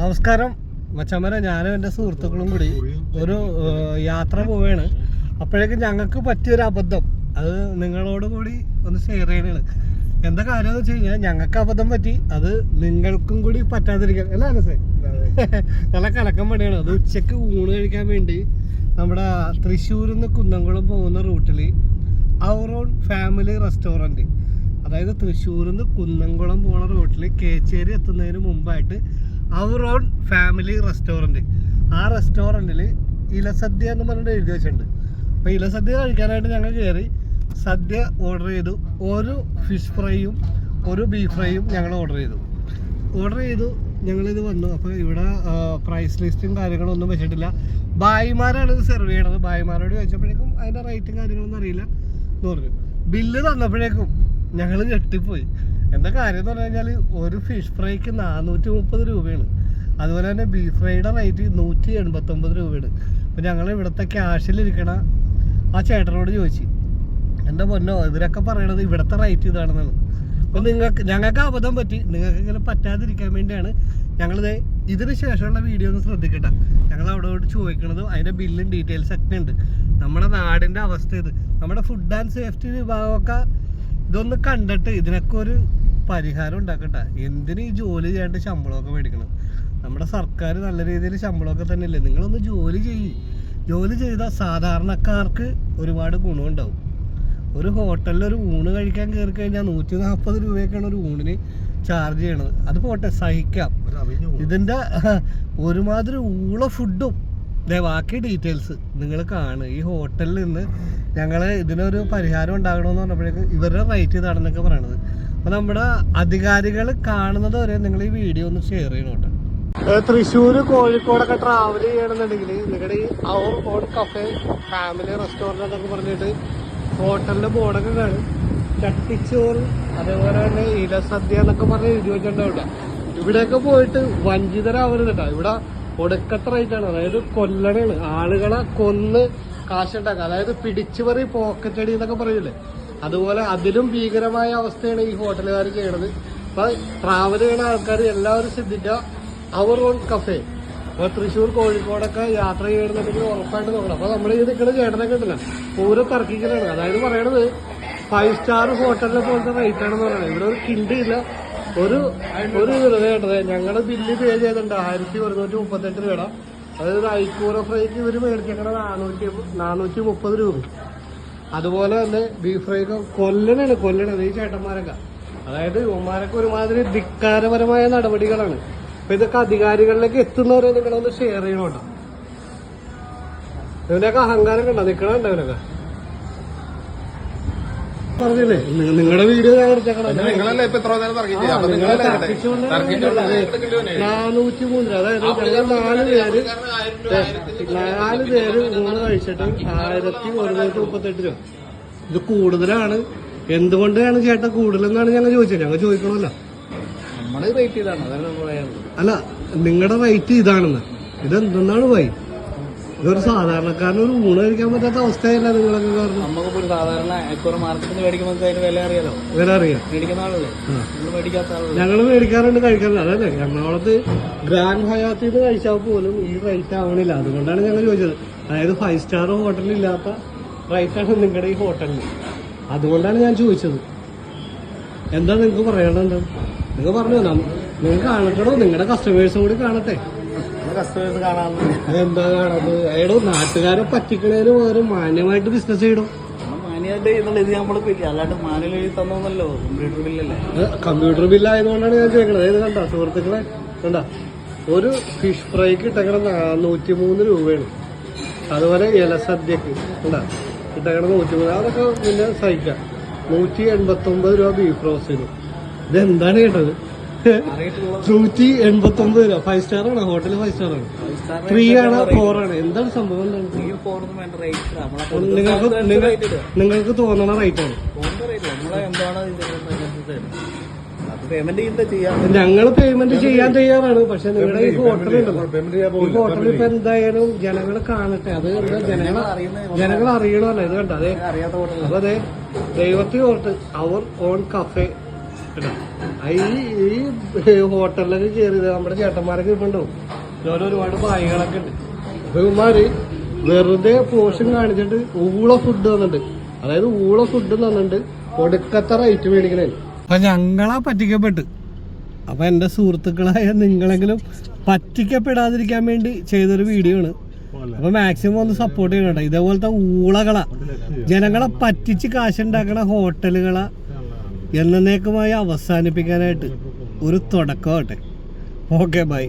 നമസ്കാരം. മച്ചമ്മര ഞാനും എന്റെ സുഹൃത്തുക്കളും കൂടി ഒരു യാത്ര പോവുകയാണ്. അപ്പോഴേക്കും ഞങ്ങൾക്ക് പറ്റിയൊരു അബദ്ധം. അത് നിങ്ങളോട് കൂടി ഒന്ന് ഷെയർ ചെയ്യണതാണ് എന്താ കാര്യം എന്ന് വെച്ച് കഴിഞ്ഞാൽ ഞങ്ങൾക്ക് അബദ്ധം പറ്റി. അത് നിങ്ങൾക്കും കൂടി പറ്റാതിരിക്കാൻ. അല്ല അനസേ? നല്ല കലക്കം പണിയാണ്. അത് ഉച്ചയ്ക്ക് ഊണ് കഴിക്കാൻ വേണ്ടി നമ്മുടെ തൃശ്ശൂരിൽ നിന്ന് കുന്നംകുളം പോകുന്ന റൂട്ടിൽ അവർ ഓൺ ഫാമിലി റെസ്റ്റോറന്റ് അതായത് തൃശ്ശൂരിൽ നിന്ന് കുന്നംകുളം പോകുന്ന റൂട്ടിൽ കേച്ചേരി എത്തുന്നതിന് മുമ്പായിട്ട് അവർ ഓൺ ഫാമിലി റെസ്റ്റോറന്റ് ആ റെസ്റ്റോറന്റിൽ ഇലസദ്യ എന്ന് പറഞ്ഞിട്ട് എഴുതി വെച്ചിട്ടുണ്ട്. അപ്പോൾ ഇലസദ്യ കഴിക്കാനായിട്ട് ഞങ്ങൾ കയറി സദ്യ ഓർഡർ ചെയ്തു. ഒരു ഫിഷ് ഫ്രൈയും ഒരു ബീഫ് ഫ്രൈയും ഞങ്ങൾ ഓർഡർ ചെയ്തു. ഓർഡർ ചെയ്തു. ഞങ്ങളിത് വന്നു. അപ്പോൾ ഇവിടെ പ്രൈസ് ലിസ്റ്റും കാര്യങ്ങളും ഒന്നും വെച്ചിട്ടില്ല. ബായിമാരാണ് ഇത് സെർവ് ചെയ്യണത്. ബായിമാരോട് ചോദിച്ചപ്പോഴേക്കും അതിന്റെ റേറ്റും കാര്യങ്ങളൊന്നും അറിയില്ല എന്ന് പറഞ്ഞു. ബില്ല് തന്നപ്പോഴേക്കും ഞങ്ങൾ ഞെട്ടിപ്പോയി. എന്താ കാര്യം എന്ന് പറഞ്ഞു കഴിഞ്ഞാൽ ഒരു ഫിഷ് ഫ്രൈക്ക് നാനൂറ്റി മുപ്പത് രൂപയാണ്. അതുപോലെ തന്നെ ബീഫ് ഫ്രൈയുടെ റേറ്റ് നൂറ്റി എൺപത്തൊമ്പത് രൂപയാണ്. അപ്പോൾ ഞങ്ങൾ ഇവിടുത്തെ ക്യാഷിലിരിക്കണ ആ ചേട്ടനോട് ചോദിച്ചു എന്റെ പൊന്നോ ഇവരൊക്കെ പറയണത് ഇവിടുത്തെ റേറ്റ് ഇതാണെന്നാണ്. അപ്പോൾ നിങ്ങൾക്ക് ഞങ്ങൾക്ക് അബദ്ധം പറ്റി. നിങ്ങൾക്ക് ഇങ്ങനെ പറ്റാതിരിക്കാൻ വേണ്ടിയാണ് ഞങ്ങളിത് ഇതിന് ശേഷമുള്ള വീഡിയോ ഒന്ന് ശ്രദ്ധിക്കട്ടെ. ഞങ്ങൾ അവിടെ പോയിട്ട് ചോദിക്കണതും അതിന്റെ ബില്ലും ഡീറ്റെയിൽസ് ഒക്കെ ഉണ്ട്. നമ്മുടെ നാടിന്റെ അവസ്ഥ ഇത്. നമ്മുടെ ഫുഡ് ആൻഡ് സേഫ്റ്റി വിഭാഗമൊക്കെ ഇതൊന്ന് കണ്ടിട്ട് ഇതിനൊക്കെ ഒരു പരിഹാരം ഉണ്ടാക്കണ്ട. എന്തിന് ഈ ജോലി ചെയ്യാണ്ട് ശമ്പളമൊക്കെ മേടിക്കണം? നമ്മുടെ സർക്കാർ നല്ല രീതിയിൽ ശമ്പളമൊക്കെ തന്നെ ഇല്ലേ നിങ്ങളൊന്ന് ജോലി ചെയ്യ്. ജോലി ചെയ്താൽ സാധാരണക്കാർക്ക് ഒരുപാട് ഗുണമുണ്ടാവും ഒരു ഹോട്ടലിൽ ഒരു ഊണ് കഴിക്കാൻ കയറി കഴിഞ്ഞാൽ നൂറ്റി നാൽപ്പത് രൂപയൊക്കെയാണ് ഒരു ഊണിന് ചാർജ് ചെയ്യണത്. അത് പോട്ടെ സഹിക്കാം. ഇതിന്റെ ഒരുമാതിരി ഊള ഫുഡും. ബാക്കി ഡീറ്റെയിൽസ് നിങ്ങൾ കാണുക. ഈ ഹോട്ടലിൽ നിന്ന് ഞങ്ങൾ ഇതിനൊരു പരിഹാരം ഉണ്ടാകണമെന്ന് പറഞ്ഞപ്പോഴേക്കും ഇവരുടെ റേറ്റ് ഇതാണെന്നൊക്കെ പറയണത്. അപ്പോൾ നമ്മുടെ അധികാരികൾ കാണുന്നത് വരെ നിങ്ങൾ ഈ വീഡിയോ ഒന്ന് ഷെയർ ചെയ്യണം കേട്ടോ. തൃശ്ശൂർ കോഴിക്കോടൊക്കെ ട്രാവൽ ചെയ്യണമെന്നുണ്ടെങ്കിൽ നിങ്ങളുടെ ഈ our own cafe family restaurant എന്നൊക്കെ പറഞ്ഞിട്ട് ഹോട്ടലിന്റെ ബോർഡൊക്കെ കാണും ചട്ടിച്ചോറ് അതേപോലെ തന്നെ ഇലസദ്യ എന്നൊക്കെ പറഞ്ഞ് എഴുതി വെച്ചിട്ടുണ്ടാവില്ല. ഇവിടെയൊക്കെ പോയിട്ട് വഞ്ചിതരാവരുത് കേട്ടോ ഇവിടെ ഒടുക്കത്ത റേറ്റ് ആണ്. അതായത് കൊല്ലണാണ്. ആളുകളെ കൊന്ന് കാശുണ്ടാക്കുക. അതായത് പിടിച്ചുപറി പോക്കറ്റടി എന്നൊക്കെ പറയില്ലേ? അതുപോലെ അതിലും ഭീകരമായ അവസ്ഥയാണ് ഈ ഹോട്ടലുകാർ ചെയ്യണത്. അപ്പൊ ട്രാവൽ ചെയ്യുന്ന ആൾക്കാർ എല്ലാവരും ശ്രദ്ധിക്കുക അവർ ഓൺ കഫേ അപ്പൊ തൃശ്ശൂർ കോഴിക്കോടൊക്കെ യാത്ര ചെയ്യണമെന്നുണ്ടെങ്കിൽ ഉറപ്പായിട്ട് നോക്കണം. അപ്പൊ നമ്മൾ ഈ നിൽക്കുന്ന ചേട്ടനൊക്കെ ഉണ്ടല്ലോ. പൂരം തർക്കിക്കലാണ്. അതായത് പറയണത് ഫൈവ് സ്റ്റാർ ഹോട്ടലിനെ പോലത്തെ റേറ്റ് ആണെന്ന് പറയുന്നത് ഇവിടെ ഒരു കിണ്ടി ഇല്ല. ഒരു ഒരു കേട്ടത് ഞങ്ങളുടെ ബില്ല് പേ ചെയ്തിട്ടുണ്ട്. ആയിരത്തി ഒരുന്നൂറ്റി മുപ്പത്തെട്ട് രൂപയുടെ. അതായത് ഐക്കൂറ ഫ്രൈക്ക് ഇവർ മേടിച്ചേക്കണത് നാനൂറ്റി നാനൂറ്റി മുപ്പത് രൂപ. അതുപോലെ തന്നെ ബീഫ് ഫ്രൈക്ക് കൊല്ലണാണ് കൊല്ലണത് ഈ ചേട്ടന്മാരൊക്കെ. അതായത് ഇവന്മാരൊക്കെ ഒരുമാതിരി ധിക്കാരപരമായ നടപടികളാണ്. അപ്പൊ ഇതൊക്കെ അധികാരികളിലേക്ക് എത്തുന്നവരെ നിങ്ങളൊന്ന് ഷെയർ ചെയ്യണം കേട്ടോ. ഇവനൊക്കെ അഹങ്കാരം കണ്ടോ നിക്കണുണ്ടോ ഇവനൊക്കെ പറഞ്ഞില്ലേ? നിങ്ങളുടെ വീഡിയോ ഞാൻ നിങ്ങളല്ലേ ഇപ്പൊ ഇത്ര നേരം അപ്പൊ നിങ്ങളെ നാനൂറ്റി മൂന്ന് രൂപ. അതായത് ഞങ്ങൾ നാല് പേര് നാല് പേര് ഊണ് കഴിച്ചിട്ട് ആയിരത്തി ഒരുന്നൂറ്റി മുപ്പത്തെട്ട് രൂപ. ഇത് കൂടുതലാണ്. എന്തുകൊണ്ടാണ് ചേട്ട കൂടുതലെന്നാണ് ഞങ്ങൾ ചോദിച്ചത്. ഞങ്ങൾ ചോദിക്കണമല്ലോ. റേറ്റ് അതാണ് പറയാനുള്ളത്. അല്ല നിങ്ങളുടെ റേറ്റ് ഇതാണെന്ന്. ഇതെന്താണ് പോയി ഇതൊരു സാധാരണക്കാരന് ഒരു ഊണ് കഴിക്കാൻ പറ്റാത്ത അവസ്ഥയല്ല നിങ്ങളൊക്കെ കാരണം. നമുക്കിപ്പോ ഒരു സാധാരണ എക്കോറ മാർക്കറ്റിൽ നിന്ന് മേടിക്കുമ്പോൾ അതിന് വില അറിയാലോ? വില അറിയാം. മേടിക്കുന്ന ആളല്ലേ മേടിക്കാത്ത ആളല്ലേ ഞങ്ങൾ മേടിക്കാറുണ്ട് കഴിക്കാറുണ്ട്. അതല്ലേ എറണാകുളത്ത് ഗ്രാൻഡ് ഹയാത്തിൽ നിന്ന് കഴിച്ചാൽ പോലും ഈ റേറ്റ് ആവണില്ല. അതുകൊണ്ടാണ് ഞങ്ങൾ ചോദിച്ചത്. അതായത് ഫൈവ് സ്റ്റാർ ഹോട്ടലില്ലാത്ത റേറ്റാണ് നിങ്ങളുടെ ഈ ഹോട്ടലിൽ അതുകൊണ്ടാണ് ഞാൻ ചോദിച്ചത്. എന്താ നിങ്ങൾക്ക് പറയേണ്ടത് നിങ്ങൾ പറഞ്ഞു നിങ്ങൾ കാണട്ടോ നിങ്ങളുടെ കസ്റ്റമേഴ്സും കൂടി കാണട്ടെ. എന്താ കാണുന്നത് ഏടോ നാട്ടുകാരെ പറ്റിക്കണേന് പകരം മാന്യമായിട്ട് ബിസിനസ് ചെയ്യണം. ഇത് കമ്പ്യൂട്ടർ ബില്ല് ആയതുകൊണ്ടാണ് ഞാൻ ചോദിക്കണത്. ഏത് കണ്ട സുഹൃത്തുക്കളെ? കണ്ട? ഒരു ഫിഷ് ഫ്രൈക്ക് ഇട്ടക്കണ നൂറ്റി മൂന്ന് രൂപയാണ്. അതുപോലെ ഇലസദ്യക്ക് കണ്ട? ഇട്ടക്കണ നൂറ്റി മൂന്ന് അതൊക്കെ പിന്നെ സഹിക്കാം. നൂറ്റി എൺപത്തി ഒമ്പത് രൂപ ബീഫ് റോസ്റ്റിന് ഇതെന്താണ് കേട്ടത്? നൂറ്റി എൺപത്തി ഒമ്പത് രൂപ. ഫൈവ് സ്റ്റാർ ആണ്. ഹോട്ടൽ ഫൈവ് സ്റ്റാർ ആണ്. ത്രീ ആണ് ഫോർ ആണ് എന്താണ് സംഭവം നിങ്ങൾക്ക് നിങ്ങൾ- നിങ്ങൾക്ക് തോന്നണ റേറ്റ് ആണ്. ഫോണിന്റെ റേറ്റ് നമ്മളെ എന്താണ് അത് പേയ്മെന്റ് ചെയ്യുന്നത് ചെയ്യാം. ഞങ്ങൾ പേയ്മെന്റ് ചെയ്യാൻ തയ്യാറാണ്. പക്ഷെ നിങ്ങളുടെ ഈ ഹോട്ടലുണ്ടല്ലോ ഈ ഹോട്ടലിൽ ഇപ്പൊ എന്തായാലും ജനങ്ങൾ കാണട്ടെ. അത് ജനങ്ങൾ ജനങ്ങൾ അറിയണമല്ലോ. ഇത് കണ്ട? അതെ. അറിയാത്ത ഹോട്ടൽ അപ്പൊ അതെ. ദൈവത്തെ ഓർത്ത് അവർ ഓൺ കഫേ ഈ ഈ ഹോട്ടലിലൊക്കെ കയറിയത് നമ്മുടെ ചേട്ടന്മാരൊക്കെ ഇപ്പുണ്ടോ ഓരോ ഒരുപാട് ബായികളൊക്കെ ഉണ്ട്. അപ്പൊ ഇവന്മാര് വെറുതെ പോഷൻ കാണിച്ചിട്ട് ഊള ഫുഡ് തന്നിട്ടുണ്ട് അതായത് ഊള ഫുഡ് തന്നിട്ടുണ്ട് ഒടുക്കത്തെ റേറ്റ് മേടിക്കണേ. അപ്പൊ ഞങ്ങളാ പറ്റിക്കപ്പെട്ട്. അപ്പൊ എന്റെ സുഹൃത്തുക്കളായ നിങ്ങളെങ്കിലും പറ്റിക്കപ്പെടാതിരിക്കാൻ വേണ്ടി ചെയ്തൊരു വീഡിയോ ആണ്. അപ്പൊ മാക്സിമം ഒന്ന് സപ്പോർട്ട് ചെയ്യണം കേട്ടോ. ഇതേപോലത്തെ ഊളകളാ. ജനങ്ങളെ പറ്റിച്ച് കാശുണ്ടാക്കണ ഹോട്ടലുകളെ എന്നേക്കുമായി അവസാനിപ്പിക്കാനായിട്ട് ഒരു തുടക്കമാട്ടെ ഓക്കെ ബൈ.